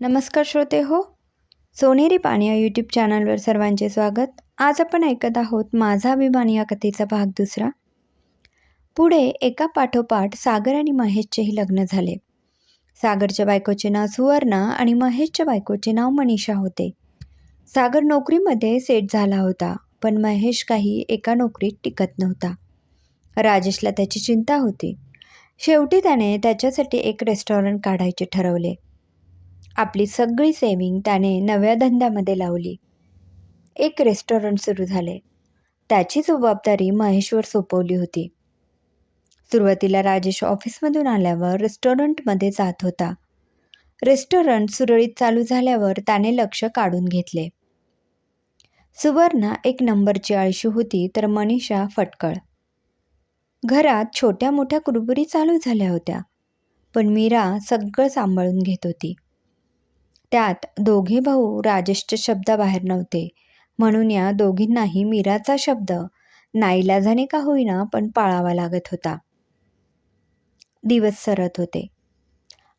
नमस्कार श्रोते हो सोनेरी पाणी या यूट्यूब चॅनलवर सर्वांचे स्वागत. आज आपण ऐकत आहोत माझा अभिमान या कथेचा भाग दुसरा. पुढे एका पाठोपाठ सागर आणि महेशचेही लग्न झाले. सागरच्या बायकोचे नाव सुवर्णा आणि महेशच्या बायकोचे नाव मनीषा होते. सागर नोकरीमध्ये सेट झाला होता पण महेश काही एका नोकरीत टिकत नव्हता. राजेशला त्याची चिंता होती. शेवटी त्याने त्याच्यासाठी एक रेस्टॉरंट काढायचे ठरवले. आपली सगळी सेविंग त्याने नव्या धंद्यामध्ये लावली. एक रेस्टॉरंट सुरू झाले. त्याची जबाबदारी महेशवर सोपवली होती. सुरुवातीला राजेश ऑफिसमधून आल्यावर रेस्टॉरंटमध्ये जात होता. रेस्टॉरंट सुरळीत चालू झाल्यावर त्याने लक्ष काढून घेतले. सुवर्णा एक नंबरची आळशी होती तर मनीषा फटकळ. घरात छोट्या मोठ्या कुरबुरी चालू झाल्या होत्या. पण मीरा सगळं सांभाळून घेत होती. त्यात दोघे भाऊ राजेशचे शब्दाबाहेर नव्हते. म्हणून या दोघींनाही मीराचा शब्द नाईलाजाने का होईना पण पाळावा लागत होता. दिवस सरत होते.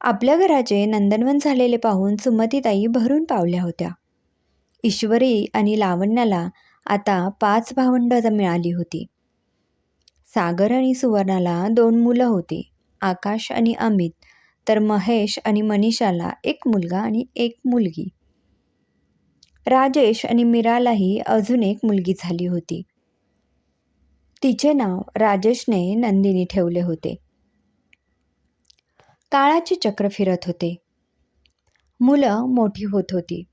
आपल्या घराचे नंदनवन झालेले पाहून सुमतीताई भरून पावल्या होत्या. ईश्वरी आणि लावण्याला आता पाच भावंड मिळाली होती. सागर आणि सुवर्णाला दोन मुलं होती आकाश आणि अमित. तर महेश आणि मनीषाला एक मुलगा आणि एक मुलगी. राजेश आणि मीरालाही अजून एक मुलगी झाली होती. तिचे नाव राजेशने नंदिनी ठेवले होते. काळाचे चक्र फिरत होते. मुलं मोठी होत होती.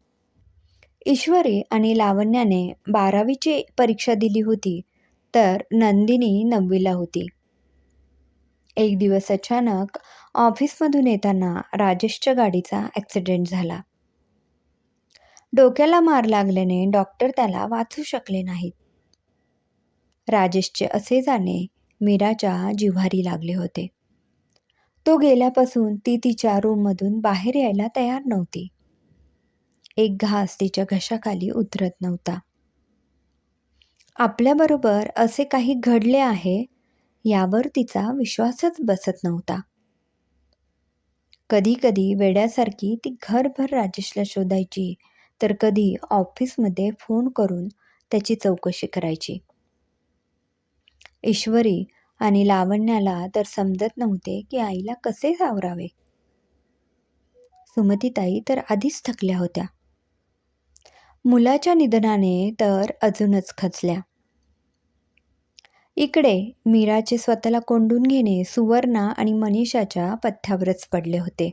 ईश्वरी आणि लावण्याने बारावीची परीक्षा दिली होती तर नंदिनी नववीला होती. एक दिवस अचानक ऑफिसमधून येताना राजेशच्या गाडीचा ॲक्सिडेंट झाला. डोक्याला मार लागल्याने डॉक्टर त्याला वाचू शकले नाहीत. राजेशचे असे जाणे मीराच्या जिव्हारी लागले होते. तो गेल्यापासून ती तिच्या रूममधून बाहेर यायला तयार नव्हती. एक घास तिच्या घशाखाली उतरत नव्हता. आपल्याबरोबर असे काही घडले आहे यावर तिचा विश्वासच बसत नव्हता. कधी कधी वेड्यासारखी ती घरभर राजेशला शोधायची तर कधी ऑफिसमध्ये फोन करून त्याची चौकशी करायची. ईश्वरी आणि लावण्याला तर समजत नव्हते की आईला कसे सावरावे. सुमतीताई तर आधीच थकल्या होत्या. मुलाच्या निधनाने तर अजूनच खचल्या. इकडे मीराचे स्वतःला कोंडून घेणे सुवर्णा आणि मनीषाच्या पथ्यावरच पडले होते.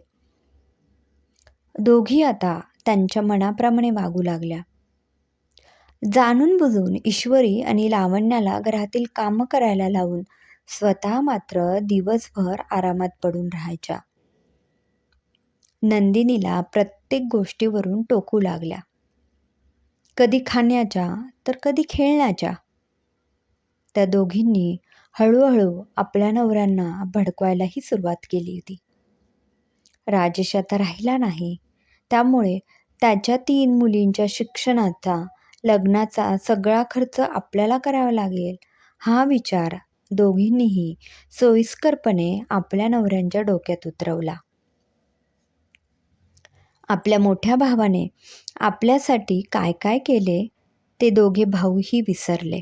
दोघी आता त्यांच्या मनाप्रमाणे वागू लागल्या. जाणून बुजून ईश्वरी आणि लावण्याला घरातील कामं करायला लावून स्वतः मात्र दिवसभर आरामात पडून राहायच्या. नंदिनीला प्रत्येक गोष्टीवरून टोकू लागल्या. कधी खाण्याच्या तर कधी खेळण्याच्या. त्या दोघींनी हळूहळू आपल्या नवऱ्यांना भडकवायलाही सुरुवात केली होती. राजेश आता राहिला नाही. त्यामुळे त्याच्या तीन मुलींच्या शिक्षणाचा लग्नाचा सगळा खर्च आपल्याला करावा लागेल हा विचार दोघींनीही सोयीस्करपणे आपल्या नवऱ्यांच्या डोक्यात उतरवला. आपल्या मोठ्या भावाने आपल्यासाठी काय काय केले ते दोघे भाऊही विसरले.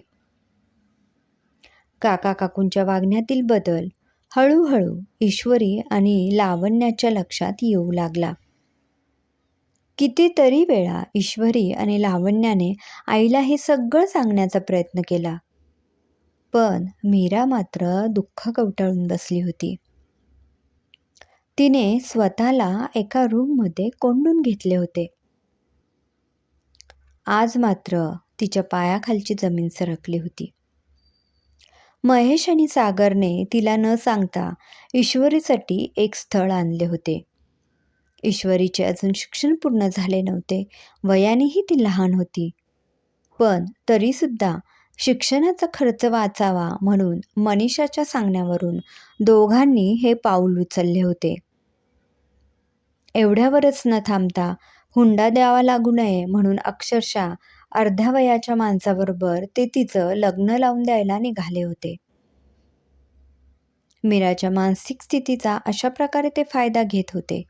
काका काकूंच्या वागण्यातील बदल. हळूहळू ईश्वरी आणि लावण्याच्या लक्षात येऊ लागला. कितीतरी वेळा ईश्वरी आणि लावण्याने आईला हे सगळं सांगण्याचा प्रयत्न केला. पण मीरा मात्र दुःख कवटाळून बसली होती. तिने स्वतःला एका रूममध्ये कोंडून घेतले होते. आज मात्र तिच्या पायाखालची जमीन सरकली होती. महेश आणि सागरने तिला न सांगता ईश्वरीसाठी एक स्थळ आणले होते. ईश्वरीचे अजून शिक्षण पूर्ण झाले नव्हते. वयानेही ती लहान होती. पण तरीसुद्धा शिक्षणाचा खर्च वाचावा म्हणून मनीषाच्या सांगण्यावरून दोघांनी हे पाऊल उचलले होते. एवढ्यावरच न थांबता हुंडा द्यावा लागू नये म्हणून अक्षरशः अर्ध्या वयाच्या माणसाबरोबर ते तिचं लग्न लावून द्यायला निघाले होते. मीराच्या मानसिक स्थितीचा अशा प्रकारे ते फायदा घेत होते.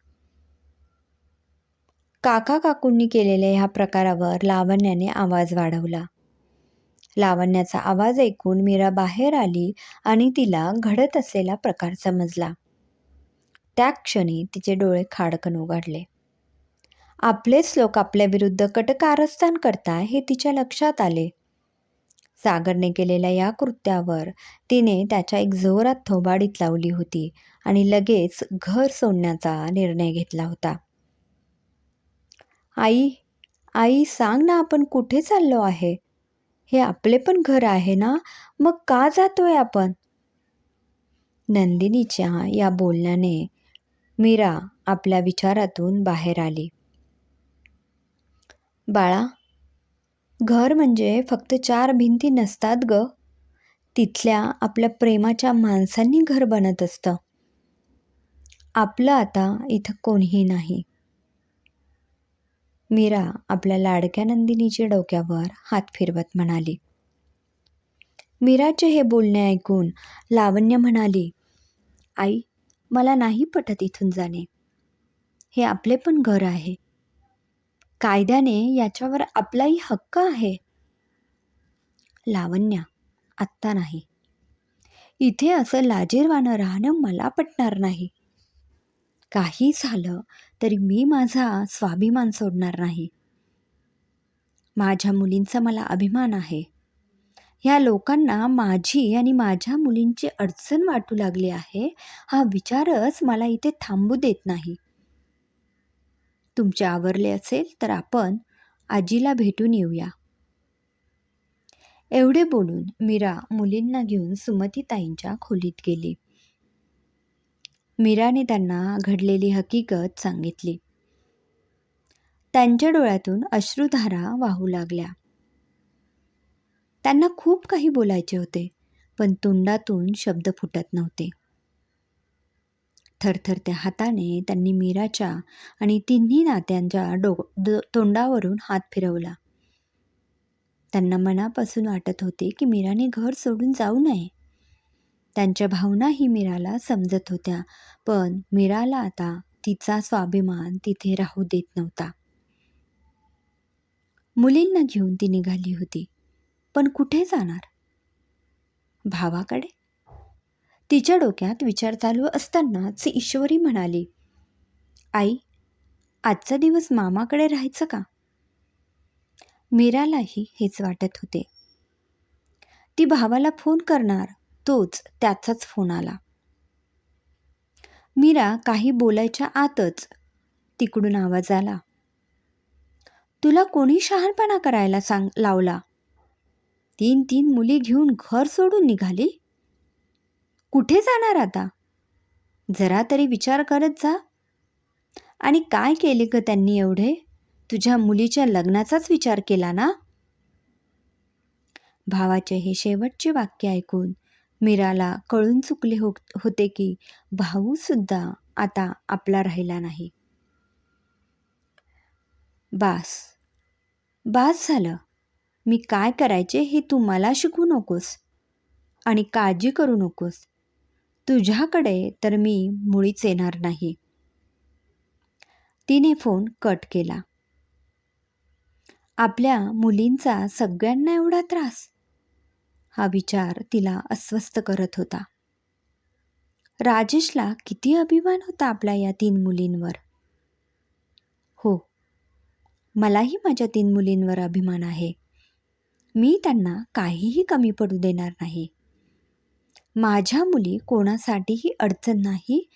काका काकूंनी केलेल्या ह्या प्रकारावर लावण्याने आवाज वाढवला. लावण्याचा आवाज ऐकून मीरा बाहेर आली आणि तिला घडत असलेला प्रकार समजला. त्या क्षणी तिचे डोळे खाडकन उघडले. आपलेच लोक आपल्या विरुद्ध कटकारस्थान करताय हे तिच्या लक्षात आले. सागरने केलेल्या या कृत्यावर तिने त्याच्या एक जोरात थोबाडीत लावली होती आणि लगेच घर सोडण्याचा निर्णय घेतला होता. आई आई सांग ना आपण कुठे चाललो आहे? हे आपले पण घर आहे ना? मग का जातोय आपण? नंदिनीच्या या बोलण्याने मीरा आपल्या विचारातून बाहेर आली. बाळा घर म्हणजे फक्त चार भिंती नसतात ग. तिथल्या आपल्या प्रेमाच्या माणसांनी घर बनत असतं. आपलं आता इथं कोणीही नाही. मीरा आपल्या लाडक्या नंदिनीच्या डोक्यावर हात फिरवत म्हणाली. मीराचे हे बोलणे ऐकून लावण्य म्हणाली आई मला नाही पटत इथून जाणे. हे आपले पण घर आहे. कायद्याने याच्यावर आपलाही हक्क आहे. लावण्या आत्ता नाही. इथे असं लाजीरवानं राहणं मला पटणार नाही. काही झालं तरी मी माझा स्वाभिमान सोडणार नाही. माझ्या मुलींचा मला अभिमान आहे. ह्या लोकांना माझी आणि माझ्या मुलींची अडचण वाटू लागली आहे हा विचारच मला इथे थांबू देत नाही. तुमचे आवरले असेल तर आपण आजीला भेटून येऊया. एवढे बोलून मीरा मुलींना घेऊन सुमतीताईंच्या खोलीत गेली. मीराने त्यांना घडलेली हकीकत सांगितली. त्यांच्या डोळ्यातून अश्रुधारा वाहू लागल्या. त्यांना खूप काही बोलायचे होते पण तोंडातून शब्द फुटत नव्हते. थरथरत्या हाताने त्यांनी मीराच्या आणि तिन्ही नात्यांच्या डो तोंडावरून हात फिरवला. त्यांना मनापासून वाटत होते की मीराने घर सोडून जाऊ नये. त्यांच्या भावनाही मीराला समजत होत्या पण मीराला आता तिचा स्वाभिमान तिथे राहू देत नव्हता. मुलींना घेऊन ती निघाली होती पण कुठे जाणार? भावाकडे? तिच्या डोक्यात विचार चालू असतानाच ईश्वरी म्हणाली आई आजचा दिवस मामाकडे राहायचं का? मीरालाही हेच वाटत होते. ती भावाला फोन करणार तोच त्याचाच फोन आला. मीरा काही बोलायच्या आतच तिकडून आवाज आला तुला कोणी शहाणपणा करायला सांग लावला? तीन तीन मुली घेऊन घर सोडून निघाली? कुठे जाणार आता? जरा तरी विचार करत जा. आणि काय केले ग त्यांनी एवढे? तुझ्या मुलीच्या लग्नाचाच विचार केला ना? भावाचे हे शेवटचे वाक्य ऐकून मीराला कळून चुकले हो होते की भाऊसुद्धा आता आपला राहिला नाही. बास. बास झालं. मी काय करायचे हे तू मला शिकू नकोस आणि काळजी करू नकोस. तुझ्याकडे तर मी मुळीच येणार नाही. तिने फोन कट केला. आपल्या मुलींचा सगळ्यांना एवढा त्रास? हा विचार तिला अस्वस्थ करत होता. राजेशला किती अभिमान होता आपल्या या तीन मुलींवर. हो मलाही माझ्या तीन मुलींवर अभिमान आहे. मी त्यांना काहीही कमी पडू देणार नाही. माझ्या मुली कोणासाठीही अडचण नाही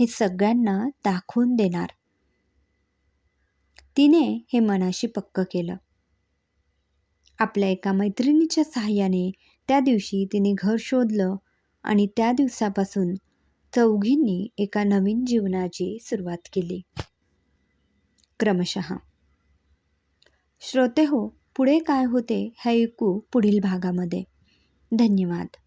हे सगळ्यांना दाखवून देणार. तिने हे मनाशी पक्क केलं. आपल्या एका मैत्रिणीच्या सहाय्याने त्या दिवशी तिने घर शोधलं आणि त्या दिवसापासून चौघींनी एका नवीन जीवनाची सुरुवात केली. क्रमशः. श्रोते हो पुढे काय होते हे ऐकू पुढील भागामध्ये. धन्यवाद.